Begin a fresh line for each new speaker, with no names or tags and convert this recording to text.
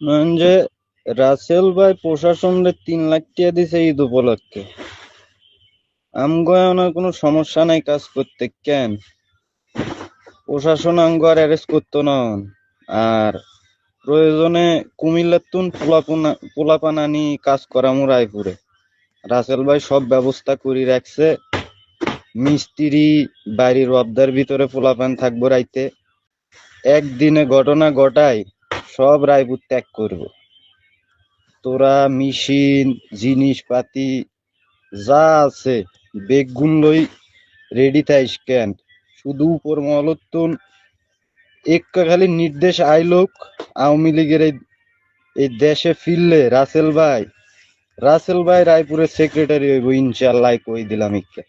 নন যে রাসেল ভাই প্রশাসনরে তিন লাখ টাকা দিছে ঈদ উপলক্ষে। আমগো এখন আর কোনো সমস্যা নাই কাজ করতে, কেন? প্রশাসন আমগো আর অ্যারেস্ট করতো না। আর প্রয়োজনে কুমিল্লার তুন পোলাপানা পোলাপান আনি কাজ করামু রায়পুরে। রাসেল ভাই সব ব্যবস্থা করে রাখছে। মিস্ত্রি, বাড়ির অবদার ভিতরে পোলাপান থাকব রাইতে। একদিনে ঘটনা ঘটাই সব রায়পুর ত্যাগ করব। তোরা মেশিন, জিনিসপাতি, যা আছে, বেগুন লই রেডি থাইস কেন? শুধু উপর মহলতুন একটা খালি নির্দেশ আইলোক, আওয়ামী লীগের এই এই দেশে ফিরলে রাসেল ভাই রাসেল ভাই রায়পুরের সেক্রেটারি হইব ইনশাল্লাহ কই দিলাম ইকে